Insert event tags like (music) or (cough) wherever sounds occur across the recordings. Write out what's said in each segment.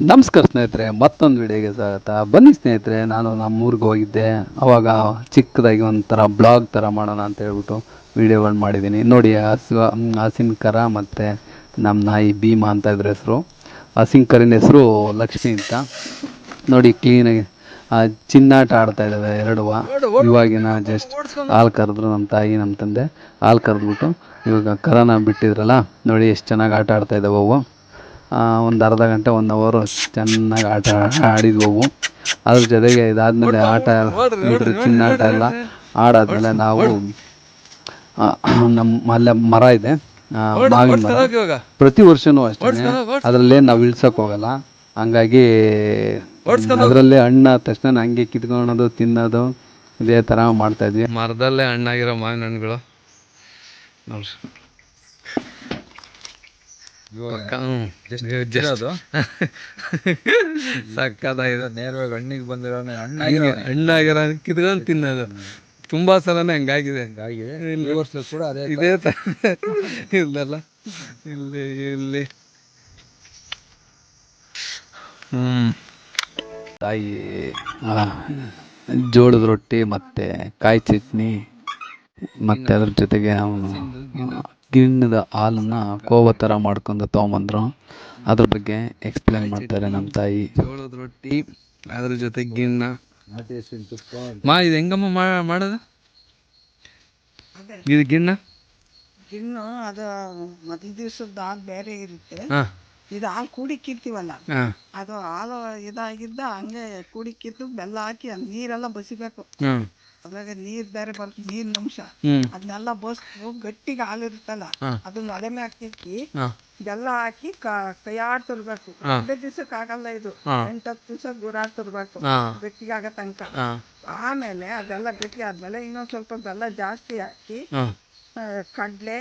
ನಮಸ್ಕಾರ ಸ್ನೇಹಿತರೆ, ಮತ್ತೊಂದು ವಿಡಿಯೋಗೆ ಸ್ವಾಗತ. ಬನ್ನಿ ಸ್ನೇಹಿತರೆ, ನಾನು ನಮ್ಮ ಊರಿಗೆ ಹೋಗಿದ್ದೆ. ಅವಾಗ ಚಿಕ್ಕದಾಗಿ ಒಂಥರ ಬ್ಲಾಗ್ ಥರ ಮಾಡೋಣ ಅಂತ ಹೇಳ್ಬಿಟ್ಟು ವಿಡಿಯೋಗಳು ಮಾಡಿದ್ದೀನಿ. ನೋಡಿ, ಹಸು ಹಸಿನ ಕರ ಮತ್ತು ನಮ್ಮ ನಾಯಿ ಭೀಮಾ ಅಂತ ಇದ್ರ ಹೆಸರು. ಹಸಿನ ಕರಿನ ಹೆಸರು ಲಕ್ಷ್ಮಿ ಅಂತ. ನೋಡಿ ಕ್ಲೀನಾಗಿ ಚಿನ್ನಾಟ ಆಡ್ತಾ ಇದ್ದಾವೆ ಎರಡು ಇವಾಗಿನ ಜಸ್ಟ್ ಹಾಲು ಕರೆದ್ರು ನಮ್ಮ ತಾಯಿ ನಮ್ಮ ತಂದೆ. ಹಾಲು ಕರೆದ್ಬಿಟ್ಟು ಇವಾಗ ಕರನ ಬಿಟ್ಟಿದ್ರಲ್ಲ, ನೋಡಿ, ಎಷ್ಟು ಚೆನ್ನಾಗಿ ಆಟ ಆಡ್ತಾ ಇದ್ದಾವೆ ಅವು ಒಂದು ಅರ್ಧ ಗಂಟೆ ಒನ್ ಅವರು ಚೆನ್ನಾಗಿ ಆಟ ಆಡಿದ್ವು ಅದ್ರ ಜೊತೆಗೆ ಇದಾದ್ಮೇಲೆ ಆಟ ಬಿಟ್ರೆ ಚಿನ್ನಾಟ ಎಲ್ಲ ಆಡಾದ್ಮೇಲೆ ನಾವು ನಮ್ಮ ಅಲ್ಲೇ ಮರ ಇದೆ. ಮಾವಿನ ಮರ. ಪ್ರತಿ ವರ್ಷನೂ ಅಷ್ಟೇ ಅದರಲ್ಲೇ ನಾವು ಇಳ್ಸಕ್ ಹೋಗಲ್ಲ. ಹಂಗಾಗಿ ಅದರಲ್ಲೇ ಹಣ್ಣಾದ ಆದ ತಕ್ಷಣ ಹಂಗೆ ಕಿತ್ಕೊಳೋದು ತಿನ್ನೋದು ಇದೇ ಥರ ಮಾಡ್ತಾ ಇದ್ವಿ. ಮರದಲ್ಲೇ ಹಣ್ಣಾಗಿರೋ ಮಾವಿನ ಹಣ್ಣುಗಳು. ನೋಡ್ರಿ just (laughs) ಸಕ್ಕತ್ತಾಗಿದೆ. ನೇರವಾಗಿ ಹಣ್ಣಿಗೆ ಬಂದಿರೋ ಹಣ್ಣಾಗಿರೋ ಹಣ್ಣಾಗಿರೋ ಕಿತ್ಕೊಂಡು ತಿನ್ನೋದು. ತುಂಬಾ ಸಲನೇ ಹಂಗಾಗಿದೆ. ಇಲ್ಲಿ ವರ್ಷ ಕೂಡ ಅದೇ ಇದೇ ತರ. ಇಲ್ಲಲ್ಲ ಇಲ್ಲಿ ಇಲ್ಲಿ. ಹ್ಮ್. ತಾಯಿ ಜೋಳದ ರೊಟ್ಟಿ ಮತ್ತೆ ಕಾಯಿ ಚಟ್ನಿ ಮತ್ತೆ ಅದ್ರ ಜೊತೆಗೆ ಅವನು ಗಿಣ್ಣದ ಹಾಲನ್ನ ಕೋವ ಥರ ಮಾಡ್ಕೊಂಡು ತೊಗೊಂಬಂದ್ರು. ಅದ್ರ ಬಗ್ಗೆ ಎಕ್ಸ್ಪ್ಲೇನ್ ಮಾಡ್ತಾರೆ ನಮ್ಮ ತಾಯಿ. ಜೋಳದ ರೊಟ್ಟಿ ಅದ್ರ ಜೊತೆ ಗಿಣ್ಣ. ಮಾ ಇದು ಹೆಂಗಮ್ಮ ಮಾ- ಮಾಡೋದು? ಇದು ಗಿಣ್ಣ? ಗಿಣ್ಣು ಅದು ಮತ್ತೆ ದಿವಸದ ಹಾಲು ಬೇರೆ ಇರುತ್ತೆ. ಇದು ಹಾಲು ಕೂಡಿ ಕಿರ್ತೀವಲ್ಲ ಅದು ಹಾಲು ಇದಾಗಿದ್ದ ಹಂಗೆ ಕೂಡಿಕ್ಕಿದ್ದು ಬೆಲ್ಲ ಹಾಕಿ ನೀರೆಲ್ಲ ಬಸಿಬೇಕು. ಅದ್ರಾಗ ನೀರ್ ಬೇರೆ ಬರುತ್ತೆ ನೀರಿನ ಅಂಶ ಅದನ್ನೆಲ್ಲ ಗಟ್ಟಿಗೆ ಹಾಲು ಇರುತ್ತಲ್ಲ ಹಾ. ಅದನ್ನ ಒಲೆ ಮ್ಯಾಗ ತಿಕ್ಕಿ ಬೆಲ್ಲ ಹಾಕಿ ಕೈಯಾಡ್ ತುರ್ಬೇಕು. ಒಂದೇ ದಿವ್ಸಕ್ಕೆ ಆಗಲ್ಲ ಇದು. ಹಾ. ಎಂಟತ್ತು ದಿವಸ ಗುರಾಡ್ ತುರ್ಬೇಕು. ಗಟ್ಟಿಗೆ ಆಗೋ ತನಕ. ಆಮೇಲೆ ಅದೆಲ್ಲ ಗಟ್ಟಿ ಆದ್ಮೇಲೆ ಇನ್ನೊಂದ್ ಸ್ವಲ್ಪ ಬೆಲ್ಲ ಜಾಸ್ತಿ ಹಾಕಿ ಕಡ್ಲೆ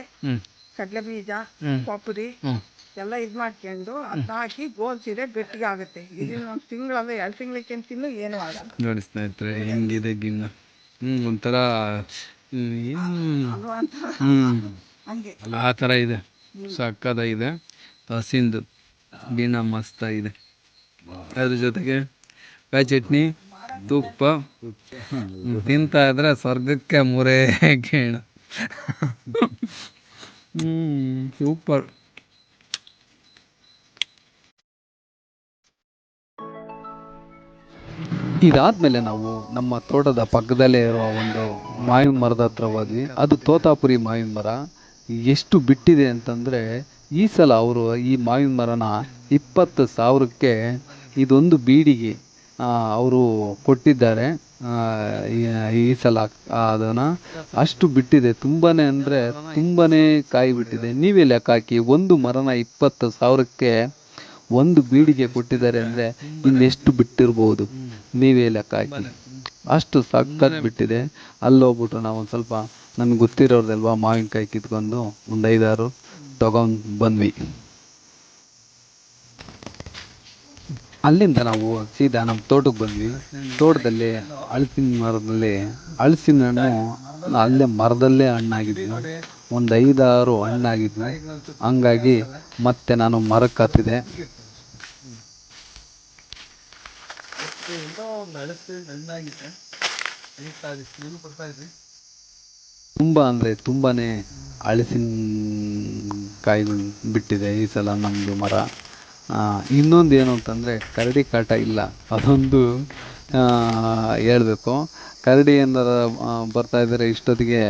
ಕಡ್ಲೆ ಬೀಜ. ಕೊಬ್ಬರಿ ಎಲ್ಲ ಇದು ಮಾಡ್ಕೊಂಡು ಅದ್ ಹಾಕಿ ಗೋಲ್ಸಿದ್ರೆ ಗಟ್ಟಿಗೆ ಆಗುತ್ತೆ ಇದನ್ನ ಒಂದು ತಿಂಗಳಲ್ಲ ಎರಡು ತಿಂಗಳಿಗೆ ತಿನ್ನು ಏನು ಆಗಲ್ಲ. ನೋಡಿ ಸ್ನೇಹಿತರೆ ಹೆಂಗಿದೆ ಗಿಣ್ಣ. ಒಂಥರ ಹ್ಮ್ ಹಂಗೆ. ಆ ಥರ ಇದೆ. ಸಕ್ಕತ್ತಾಗಿದೆ ಹಸಿಂದು ಗಿಣ್ಣ ಮಸ್ತಾಗಿದೆ ಅದ್ರ ಜೊತೆಗೆ ಕಾಯಿ ಚಟ್ನಿ ತುಪ್ಪ. ತಿಂತ ಇದ್ರೆ ಸ್ವರ್ಗಕ್ಕೆ ಮೂರೇ ಕೇಣ ಹ್ಮ್ ಸೂಪರ್. ಇದಾದ್ಮೇಲೆ ನಾವು ನಮ್ಮ ತೋಟದ ಪಕ್ಕದಲ್ಲೇ ಇರುವ ಒಂದು ಮಾವಿನ ಮರದ ಹತ್ರ ಹೋದ್ವಿ. ಅದು ತೋತಾಪುರಿ ಮಾವಿನ ಮರ. ಎಷ್ಟು ಬಿಟ್ಟಿದೆ ಅಂತಂದ್ರೆ ಈ ಸಲ ಅವರು ಈ ಮಾವಿನ ಮರನ ಇಪ್ಪತ್ತು ಸಾವಿರಕ್ಕೆ ಇದೊಂದು ಬೀಡಿಗೆ ಅವರು ಕೊಟ್ಟಿದ್ದಾರೆ. ಈ- ಸಲ ಅದನ್ನ ಅಷ್ಟು ಬಿಟ್ಟಿದೆ. ತುಂಬಾನೇ ಅಂದ್ರೆ ತುಂಬಾನೇ ಕಾಯಿ ಬಿಟ್ಟಿದೆ. ನೀವೇ ಲೆಕ್ಕ ಹಾಕಿ ಒಂದು ಮರನ ಇಪ್ಪತ್ತು ಸಾವಿರಕ್ಕೆ ಒಂದು ಬೀಡಿಗೆ ಕೊಟ್ಟಿದ್ದಾರೆ ಅಂದ್ರೆ ಇನ್ನೆಷ್ಟು ಬಿಟ್ಟಿರ್ಬೋದು? ನೀವೇ ಲೆಕ್ಕ ಹಾಕಿ. ಅಷ್ಟು ಸಖತ್ ಬಿಟ್ಟಿದೆ. ಅಲ್ಲಿ ಹೋಗ್ಬಿಟ್ಟು ನಾವು ಒಂದು ಸ್ವಲ್ಪ ನಮ್ಗೆ ಗೊತ್ತಿರೋರ್ದಲ್ವಾ ಮಾವಿನಕಾಯಿ ಕಿತ್ಕೊಂಡು ಒಂದು ಐದಾರು ತಗೊಂಡ್ ಬಂದ್ವಿ. ಅಲ್ಲಿಂದ ನಾವು ಸೀದಾ ನಮ್ಮ ತೋಟಕ್ಕೆ ಬಂದ್ವಿ. ತೋಟದಲ್ಲಿ ಹಳಸಿನ ಮರದಲ್ಲಿ ಹಳಸಿನ ಹಣ್ಣು ಅಲ್ಲೇ ಮರದಲ್ಲೇ ಹಣ್ಣಾಗಿದ್ವಿ. ಒಂದು ಐದಾರು ಹಣ್ಣಾಗಿದ್ವಿ. ಹಂಗಾಗಿ ಮತ್ತೆ ನಾನು ಮರಕ್ಕೆ ಹತ್ತಿದೆ. ತುಂಬ ಅಂದರೆ ತುಂಬಾನೇ ಹಲಸಿನ ಕಾಯಿಗಳು ಬಿಟ್ಟಿದೆ ಈ ಸಲ ನಮ್ಮದು ಮರ. ಇನ್ನೊಂದು ಏನು ಅಂತಂದರೆ ಕರಡಿ ಕಾಟ ಇಲ್ಲ. ಅದೊಂದು ಹೇಳಬೇಕು. ಕರಡಿ ಏನಾರ ಬರ್ತಾ ಇದ್ದರೆ ಇಷ್ಟೊತ್ತಿಗೆ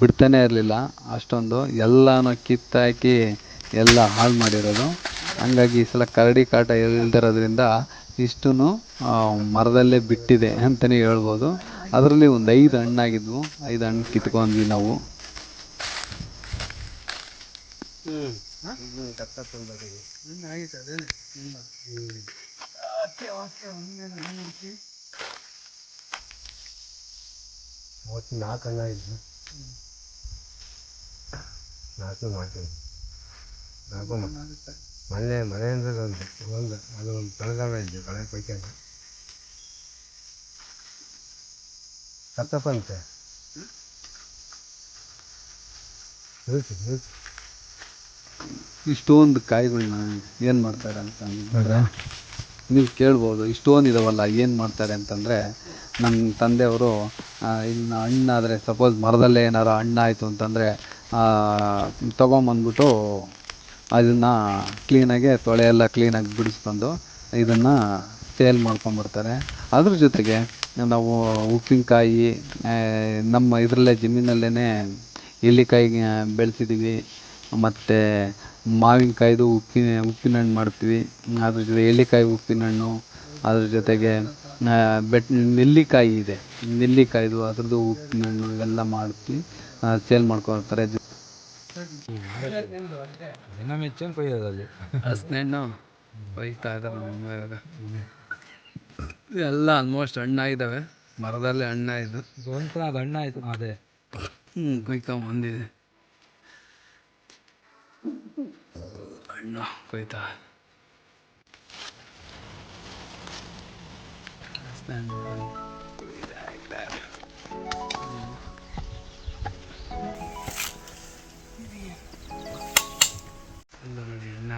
ಬಿಡ್ತಾನೆ ಇರಲಿಲ್ಲ. ಅಷ್ಟೊಂದು ಎಲ್ಲನೂ ಕಿತ್ತಾಕಿ ಎಲ್ಲ ಹಾಳು ಮಾಡಿರೋದು. ಹಂಗಾಗಿ ಈ ಸಲ ಕರಡಿ ಕಾಟ ಇಲ್ದಿರೋದ್ರಿಂದ ಇಷ್ಟೂ ಮರದಲ್ಲೇ ಬಿಟ್ಟಿದೆ ಅಂತಲೇ ಹೇಳ್ಬೋದು ಅದರಲ್ಲಿ ಒಂದು ಐದು ಹಣ್ಣಾಗಿದ್ವು ಐದು ಹಣ್ಣು ಕಿತ್ಕೊಂಡ್ವಿ ನಾವು ನಾಲ್ಕು ಹಣ್ಣ ಇದ್ದು ನಾಲ್ಕು ಮಾಡ್ತೀವಿ ನಾಲ್ಕು ಮನೆ ಮನೆಯಿಂದ ಒಂದು ಒಂದು ಅದು ಒಂದು ಬೆಳಗಾವ ಇದ್ದು ಕಳೆ ಕೊಯ್ಕೊಂಡು. ಕತ್ತಪ್ಪ ಅಂತೆ ನಿಲ್ಸಿ ನಿಲ್ಸಿ. ಇಷ್ಟೊಂದು ಕಾಯಿಗಳನ್ನ ಏನು ಮಾಡ್ತಾರೆ ಅಂತಂದ್ರೆ ನೀವು ಕೇಳ್ಬೋದು, ಇಷ್ಟೊಂದು ಇದಾವಲ್ಲ, ಏನು ಮಾಡ್ತಾರೆ ಅಂತಂದರೆ ನಮ್ಮ ತಂದೆಯವರು ಇನ್ನು ಹಣ್ಣಾದರೆ ಸಪೋಸ್ ಮರದಲ್ಲೇ ಏನಾರು ಹಣ್ಣಾಯಿತು ಅಂತಂದರೆ ತೊಗೊಂಬಂದ್ಬಿಟ್ಟು ಅದನ್ನು ಕ್ಲೀನಾಗೆ ತೊಳೆ ಎಲ್ಲ ಕ್ಲೀನಾಗಿ ಬಿಡಿಸ್ಕೊಂಡು ಇದನ್ನು ಸೇಲ್ ಮಾಡ್ಕೊಂಬರ್ತಾರೆ ಅದ್ರ ಜೊತೆಗೆ ನಾವು ಉಪ್ಪಿನಕಾಯಿ ನಮ್ಮ ಇದರಲ್ಲೇ ಜಮೀನಲ್ಲೇ ಎಲ್ಲಿಕಾಯಿ ಬೆಳೆಸಿದ್ದೀವಿ ಮತ್ತು ಮಾವಿನಕಾಯ್ದು ಉಪ್ಪಿನ ಉಪ್ಪಿನ ಹಣ್ಣು ಮಾಡ್ತೀವಿ. ಅದ್ರ ಜೊತೆ ಎಳ್ಳಿಕಾಯಿ ಉಪ್ಪಿನ ಹಣ್ಣು ಅದ್ರ ಜೊತೆಗೆ ಬೆಟ್, ನೆಲ್ಲಿಕಾಯಿ ಇದೆ. ನೆಲ್ಲಿಕಾಯ್ದು, ಅದ್ರದ್ದು ಉಪ್ಪಿನ ಹಣ್ಣು ಇವೆಲ್ಲ ಮಾಡ್ತೀವಿ. ಸೇಲ್ ಮಾಡ್ಕೊಳ್ತಾರೆ ದಿನ ಮೆಚ್ಚಂಗೆ ಕೊಯ್ಯೋದಲ್ಲಿ ಹಣ್ಣು ಒಯ್ತಾ ಇದ್ದಾರೆ ಎಲ್ಲ ಆಲ್ಮೋಸ್ಟ್ ಹಣ್ಣಾಗಿದ್ದಾವೆ ಮರದಲ್ಲೇ ಹಣ್ಣಾಯಿತು ಒಂಥರ ಅದು. ಹಣ್ಣಾಯಿತು ಅದೇ ಹ್ಞೂ ಕೊಯ್ಕೊಂಬಂದಿದೆ ಹಣ್ಣು ಕೊಯ್ತಾ ಹಣ್ಣು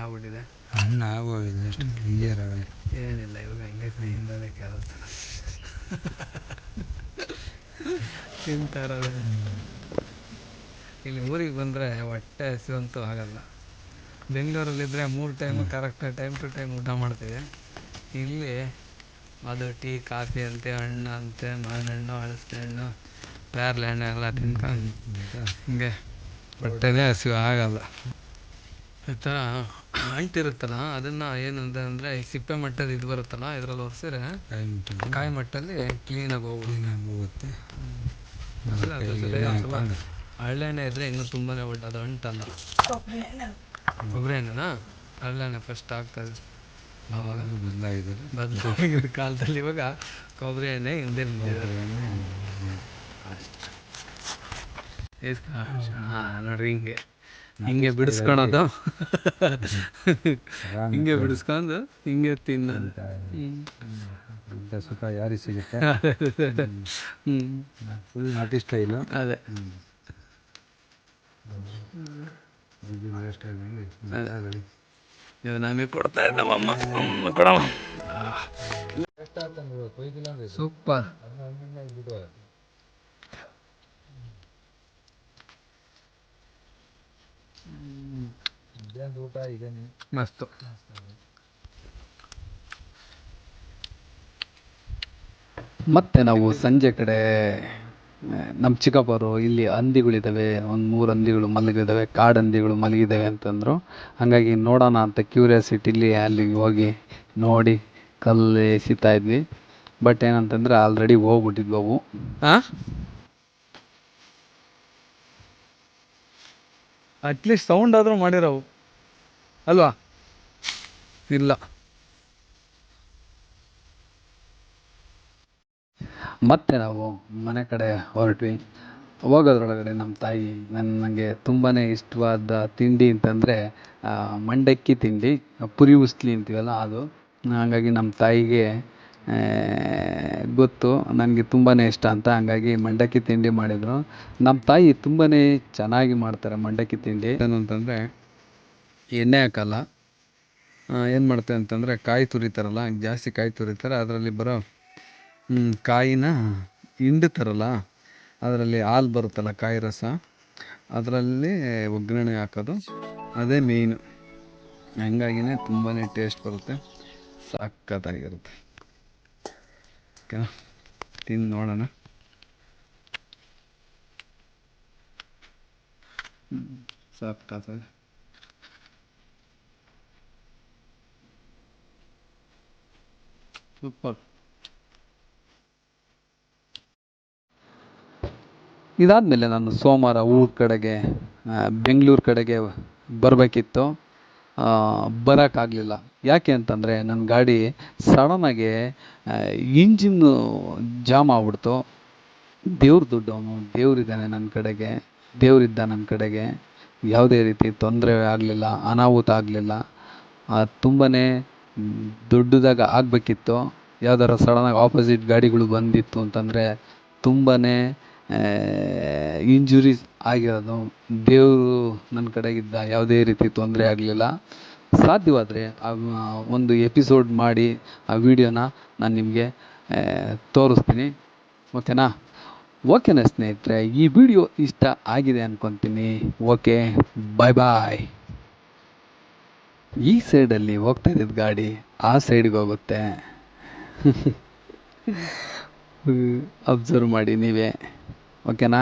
ಆಗ್ಬಿಟ್ಟಿದೆ. ಹಣ್ಣು ಆಗೋಗಿದೆ ಅಷ್ಟು ಕ್ಲಿಯರ್ ಆಗಲ್ಲ ಏನಿಲ್ಲ ಇವಾಗ ಹಂಗೆ ಕೈಯಿಂದಲೇ ಕೆಲಸ ತಿಂತಾ ಇರೋದು ಇಲ್ಲಿ ಊರಿಗೆ ಬಂದರೆ ಹೊಟ್ಟೆ ಹಸಿವಂತೂ ಆಗಲ್ಲ. ಬೆಂಗಳೂರಲ್ಲಿದ್ದರೆ ಮೂರು ಟೈಮು ಕರೆಕ್ಟಾಗಿ ಟೈಮ್ ಟು ಟೈಮ್ ಊಟ ಮಾಡ್ತೀವಿ. ಇಲ್ಲಿ ಅದು ಟೀ ಕಾಫಿ ಅಂತೆ ಹಣ್ಣು ಅಂತೆ ಮಾವಿನ ಹಣ್ಣು ಹಲಸಿನ ಹಣ್ಣು ಪೇರ್ಲೆ ಹಣ್ಣು ಎಲ್ಲ ತಿನ್ಕೊಂಡು ಹಿಂಗೆ. ಹೊಟ್ಟೆನೇ ಹಸಿವು ಆಗಲ್ಲ. ಈ ಥರ ಅಂಟಿರುತ್ತಲ್ಲ ಅದನ್ನು ಏನಂತ ಅಂದರೆ ಈ ಸಿಪ್ಪೆ ಮಟ್ಟದ ಇದು ಬರುತ್ತಲ್ಲ ಇದ್ರಲ್ಲಿ ಒರೆಸಿದ್ರೆ ಕಾಯಿ ಮಟ್ಟಲ್ಲಿ ಕ್ಲೀನಾಗಿ ಹೋಗುತ್ತೆ. ಇದ್ದರೆ ಹಳ್ಳೆಣ್ಣೆ ಇದ್ರೆ ಇನ್ನೂ ತುಂಬಾ ಒಳ್ಳೆ ಅದು ಅಂಟಲ್ಲ ಕೊಬ್ಬರಿ ಎಣ್ಣೆನಾ? ಹಳ್ಳೆಣ್ಣೆ ಫಸ್ಟ್ ಹಾಕ್ತದೆ ಆವಾಗ ಬದಲಾಗಿದ್ದಾರೆ ಬದಲಾಗಿದ್ದ ಕಾಲದಲ್ಲಿ ಇವಾಗ ಕೊಬ್ಬರಿ ಎಣ್ಣೆ ಹಿಂದೆ ಹಾಂ ನೋಡ್ರಿ ಹಿಂಗೆ. ಹಿಂಗೆ ಬಿಡಿಸ್ಕೊಳೋದು ಹಿಂಗೆ ಬಿಡಿಸ್ಕೊಂಡು ಹಿಂಗೆ ತಿನ್ನೋದು. ಸುಖ ಯಾರಿಗೆ ಸಿಗುತ್ತೆ? ಫುಲ್ ನಾಟಿ ಸ್ಟೈಲು ಅದೇ. ನಮಗೆ ಕೊಡ್ತಾ ಇದ್ದ ನಮ್ಮಮ್ಮ ಅಮ್ಮ ಕೊಡಮ್ಮ. ಸೂಪರ್. ಮಧ್ಯಾಹ್ನದ ಊಟ ಈಗ ಮಸ್ತು ಮತ್ತೆ ನಾವು ಸಂಜೆ ಕಡೆ ನಮ್ಮ ಚಿಕ್ಕಪ್ಪರು ಇಲ್ಲಿ ಹಂದಿಗಳಿದ್ದಾವೆ ಒಂದು ಮೂರು ಹಂದಿಗಳು ಮಲಗಿದ್ದಾವೆ ಕಾಡು ಹಂದಿಗಳು ಮಲಗಿದ್ದಾವೆ ಅಂತಂದರು. ಹಾಗಾಗಿ ನೋಡೋಣ ಅಂತ ಕ್ಯೂರಿಯಾಸಿಟಿಲಿ ಅಲ್ಲಿಗೆ ಹೋಗಿ ನೋಡಿ ಕಲ್ಲು ಎಸಿತಾ ಇದ್ವಿ. ಬಟ್ ಏನಂತಂದ್ರೆ ಆಲ್ರೆಡಿ ಹೋಗ್ಬಿಟ್ಟಿದ್ವು ಅವು. ಅಟ್ಲೀಸ್ಟ್ ಸೌಂಡ್ ಆದರೂ ಮಾಡಿರೋವು ಅಲ್ವಾ? ಇಲ್ಲ. ಮತ್ತೆ ನಾವು ಮನೆ ಕಡೆ ಹೊರಟ್ವಿ. ಹೋಗೋದ್ರೊಳಗಡೆ ನಮ್ಮ ತಾಯಿ ನನಗೆ ತುಂಬಾ ಇಷ್ಟವಾದ ತಿಂಡಿ ಅಂತಂದರೆ ಮಂಡಕ್ಕಿ ತಿಂಡಿ, ಪುರಿ ಉಸ್ಲಿ ಅಂತೀವಲ್ಲ ಅದು. ಹಾಗಾಗಿ ನಮ್ಮ ತಾಯಿಗೆ ಗೊತ್ತು, ನನಗೆ ತುಂಬಾ ಇಷ್ಟ ಅಂತ ಹಂಗಾಗಿ ಮಂಡಕ್ಕಿ ತಿಂಡಿ ಮಾಡಿದರು. ನಮ್ಮ ತಾಯಿ ತುಂಬಾ ಚೆನ್ನಾಗಿ ಮಾಡ್ತಾರೆ ಮಂಡಕ್ಕಿ ತಿಂಡಿ. ಏನು ಅಂತಂದರೆ ಎಣ್ಣೆ ಹಾಕಲ್ಲ. ಏನು ಮಾಡ್ತೆ ಅಂತಂದರೆ ಕಾಯಿ ತುರಿತಾರಲ್ಲ ಜಾಸ್ತಿ ಕಾಯಿ ತುರಿತಾರೆ, ಅದರಲ್ಲಿ ಬರೋ ಕಾಯಿನ ಹಿಂಡ್ತಾರಲ್ಲ ಅದರಲ್ಲಿ ಹಾಲು ಬರುತ್ತಲ್ಲ ಕಾಯಿ ರಸ, ಅದರಲ್ಲಿ ಒಗ್ಗರಣೆ ಹಾಕೋದು, ಅದೇ ಮೇಯ್ನು ಹಂಗಾಗಿನೇ ತುಂಬಾ ಟೇಸ್ಟ್ ಬರುತ್ತೆ, ಸಖತ್ತಾಗಿರುತ್ತೆ. ಓಕೆನಾ? ತಿಂದು ನೋಡೋಣ. ಸಖತ್ತಾಗಿ. ಸೂಪರ್. ಇದಾದಮೇಲೆ ನಾನು ಸೋಮವಾರ ಊರ ಕಡೆಗೆ ಬೆಂಗಳೂರು ಕಡೆಗೆ ಬರಬೇಕಿತ್ತು. ಬರೋಕ್ಕಾಗಲಿಲ್ಲ. ಯಾಕೆ ಅಂತಂದರೆ ನನ್ನ ಗಾಡಿ ಸಡನ್ನಾಗಿ ಇಂಜಿನ್ನು ಜಾಮ್ ಆಗ್ಬಿಡ್ತು. ದೇವ್ರ ಅವನು ದೇವ್ರಿದ್ದಾನೆ ನನ್ನ ಕಡೆಗೆ ದೇವ್ರಿದ್ದ ನನ್ನ ಕಡೆಗೆ. ಯಾವುದೇ ರೀತಿ ತೊಂದರೆ ಆಗಲಿಲ್ಲ, ಅನಾಹುತ ಆಗಲಿಲ್ಲ. ತುಂಬಾ ದೊಡ್ಡದಾಗಿ ಆಗಬೇಕಿತ್ತು. ಯಾವ್ದಾರ ಸಡನ್ನಾಗಿ ಆಪೋಸಿಟ್ ಗಾಡಿಗಳು ಬಂದಿತ್ತು ಅಂತಂದರೆ ತುಂಬಾ ಇಂಜುರೀಸ್ ಆಗಿರೋದು. ದೇವರು ನನ್ನ ಕಡೆಗಿದ್ದ ಯಾವುದೇ ರೀತಿ ತೊಂದರೆ ಆಗಲಿಲ್ಲ. ಸಾಧ್ಯವಾದರೆ ಒಂದು ಎಪಿಸೋಡ್ ಮಾಡಿ ಆ ವಿಡಿಯೋನ ನಾನು ನಿಮಗೆ ತೋರಿಸ್ತೀನಿ. ಓಕೆನಾ? ಓಕೆನಾ ಸ್ನೇಹಿತರೆ, ಈ ವಿಡಿಯೋ ಇಷ್ಟ ಆಗಿದೆ ಅಂದ್ಕೊತೀನಿ ಓಕೆ ಬಾಯ್ ಬಾಯ್ ಈ ಸೈಡಲ್ಲಿ ಹೋಗ್ತಾ ಇದ್ದಿದ್ದು ಗಾಡಿ ಆ ಸೈಡ್ಗೆ ಹೋಗುತ್ತೆ. (laughs) ಅಬ್ಸರ್ವ್ ಮಾಡಿ ನೀವೇ. ಓಕೆನಾ